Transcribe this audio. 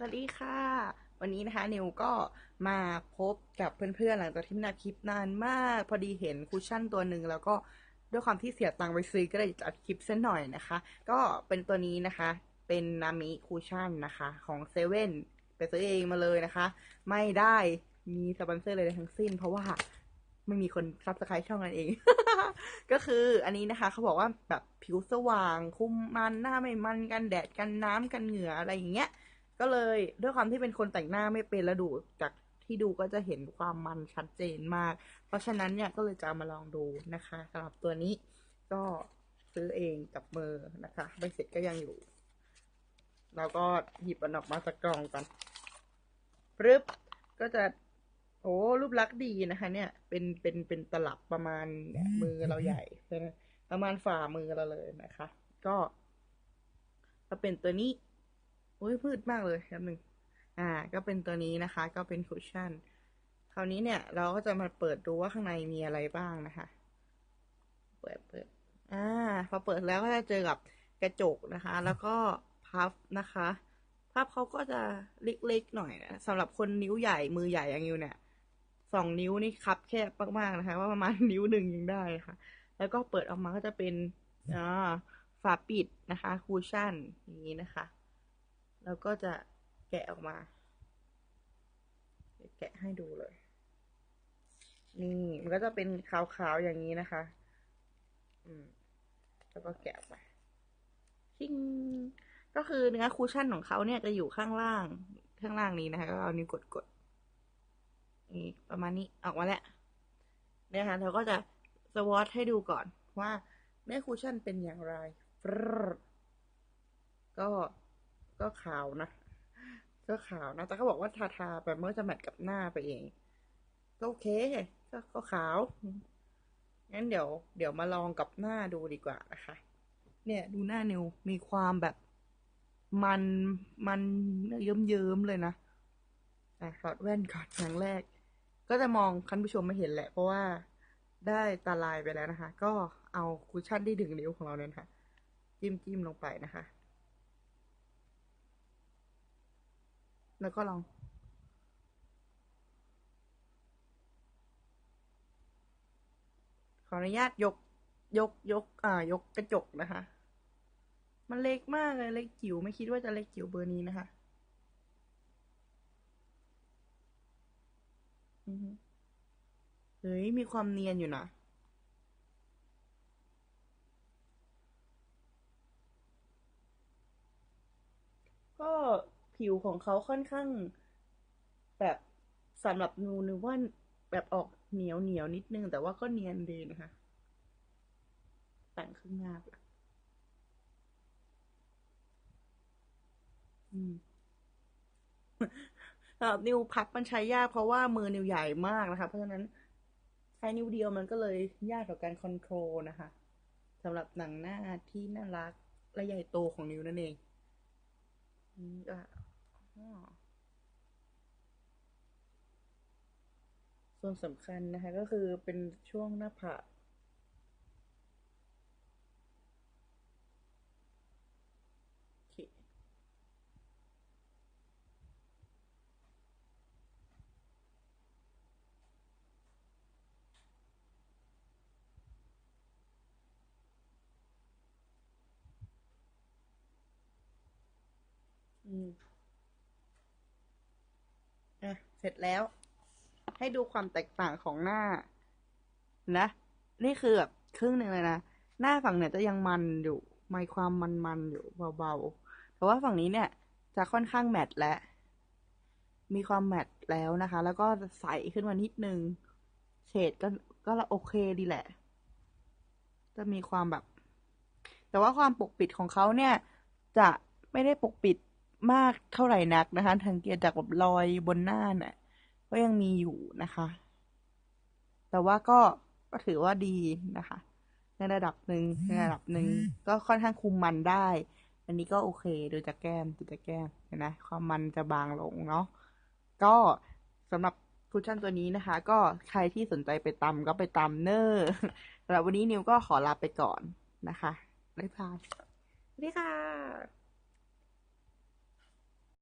สวัสดีค่ะ วันนี้นะคะนิวก็มาพบกับเพื่อนๆ หลังจากที่นาคลิปนานมาก พอดีเห็นคุชชั่นตัวหนึ่งแล้วก็ด้วยความที่เสียตังค์ไปซื้อก็เลยจะอัดคลิปเส้นหน่อยนะคะ ก็เป็นตัวนี้นะคะ เป็นนามิคุชชั่นนะคะ ของเซเว่นไปซื้อเองมาเลยนะคะ ไม่ได้มีสปอนเซอร์เลยทั้งสิ้น เพราะว่าไม่มีคนซับสไครต์ช่องนั่นเอง ก็คืออันนี้นะคะ เขาบอกว่าแบบผิวสว่าง คุมมันหน้าไม่มันกันแดดกันน้ำกันเหงื่ออะไรอย่างเงี้ย ก็เลยด้วยความที่เป็นคนแต่งหน้าไม่เป็นแล้วดูจากที่ดูก็จะเห็นความมันชัดเจนมาก เพราะฉะนั้นเนี่ยก็เลยจะมาลองดูนะคะสำหรับตัวนี้ก็ซื้อเองกับมือนะคะใบเสร็จก็ยังอยู่ แล้วก็หยิบมันออกมาจากกล่องกันปึ๊บก็จะโอ้รูปลักษณ์ดีนะคะ เนี่ย เป็นเป็นเป็นตลับประมาณเนี่ยมือเราใหญ่เป็นประมาณฝ่ามือเราเลยนะคะ ก็ก็เป็นตัวนี้ โอ้ยพืดมากเลยครับหนึ่งอ่า ก็เป็นตัวนี้นะคะ ก็เป็นคุชชั่น คราวนี้เนี่ย เราก็จะมาเปิดดูว่าข้างในมีอะไรบ้างนะคะ เปิดเปิดอ่า พอเปิดแล้วก็จะเจอกับกระจกนะคะ แล้วก็พับนะคะพับเขาก็จะเล็กๆหน่อยนะสำหรับคนนิ้วใหญ่มือใหญ่อย่างนิวเนี่ยสองนิ้วนี่คับแคบมากๆนะคะ ว่าประมาณนิ้วหนึ่งยังได้ค่ะ แล้วก็เปิดออกมาก็จะเป็นอ่าฝาปิดนะคะคูชั่นอย่างนี้นะคะ แล้วก็จะแกะออกมา แกะให้ดูเลย นี่ มันก็จะเป็นขาวๆอย่างนี้นะคะ อืม แล้วก็แกะออกมาชิงก็คือเนื้อคูชั่นของเขาเนี่ยจะอยู่ข้างล่าง ข้างล่างนี้นะคะ ก็เอานิ้วกดกดนี่ประมาณนี้ออกมาแล้วเนี่ยค่ะเราก็จะสวอตให้ดูก่อนว่าเนื้อคูชั่นเป็นอย่างไร ก็ ก็ขาวนะก็ขาวนะ แต่เขาบอกว่าทาทาไปเมื่อจะแมทกับหน้าไปเองก็โอเคก็ก็ขาวงั้นเดี๋ยว เดี๋ยวมาลองกับหน้าดูดีกว่านะคะ เนี่ยดูหน้านิวมีความแบบ มันมันเยิ้มเยิ้มเลยนะอะถอดแว่นก่อนอย่างแรก ก็จะมองคันผู้ชมไม่เห็นแหละ เพราะว่าได้ตาลายไปแล้วนะคะ ก็เอาคุชชั่นที่ดึงนิ้วของเราเนี่ยค่ะ จิ้มจิ้มลงไปนะคะ แล้วก็ลองขออนุญาตยกยกยกอ่ายกกระจกนะคะ มันเล็กมากเลยเล็กจิ๋วไม่คิดว่าจะเล็กจิ๋วเบอร์นี้นะคะเฮ้ยมีความเนียนอยู่นะก็ ผิวของเขาค่อนข้าง แบบสำหรับนูนึกว่าแบบออกเหนียวเหนียวนิดนึง แต่ว่าก็เนียนดีนะคะ แต่งขึ้นหน้าไปอืมสำหรับนิ้วพับมันใช้ยากเพราะว่ามือนิ้วใหญ่มากนะคะ เพราะฉะนั้นใช้นิ้วเดียวมันก็เลยยากต่อการคอนโทรลนะคะสำหรับหนังหน้าที่น่ารักและใหญ่โตของนิ้วนั่นเองนี่ก็อ๋อ ส่วนสำคัญนะคะก็คือเป็นช่วงหน้าผากโอเคอืมอะ เสร็จแล้ว ให้ดูความแตกต่างของหน้า นะ นี่คือแบบครึ่งหนึ่งเลยนะ หน้าฝั่งเนี่ยจะยังมันอยู่มีความมันๆอยู่เบาๆ แต่ว่าฝั่งนี้เนี่ย จะค่อนข้างแมตต์และ มีความแมตต์แล้วนะคะ แล้วก็ใสขึ้นมานิดนึง เฉดก็ก็โอเคดีแหละ จะมีความแบบ แต่ว่าความปกปิดของเขาเนี่ย จะไม่ได้ปกปิด มากเท่าไหร่นักนะคะสังเกตจากแบบรอยบนหน้าเนี่ยก็ยังมีอยู่นะคะ แต่ว่าก็ก็ถือว่าดีนะคะ ในระดับหนึ่งในระดับหนึ่งก็ค่อนข้างคุมมันได้ อันนี้ก็โอเคดูจากแก้มดูจากแก้มเห็นไหมความมันจะบางลงเนาะก็สำหรับคุชชั่นตัวนี้นะคะ ก็ใครที่สนใจไปตำก็ไปตำเนอร์สำหรับวันนี้นิวก็ขอลาไปก่อนนะคะบ๊ายบายสวัสดีค่ะ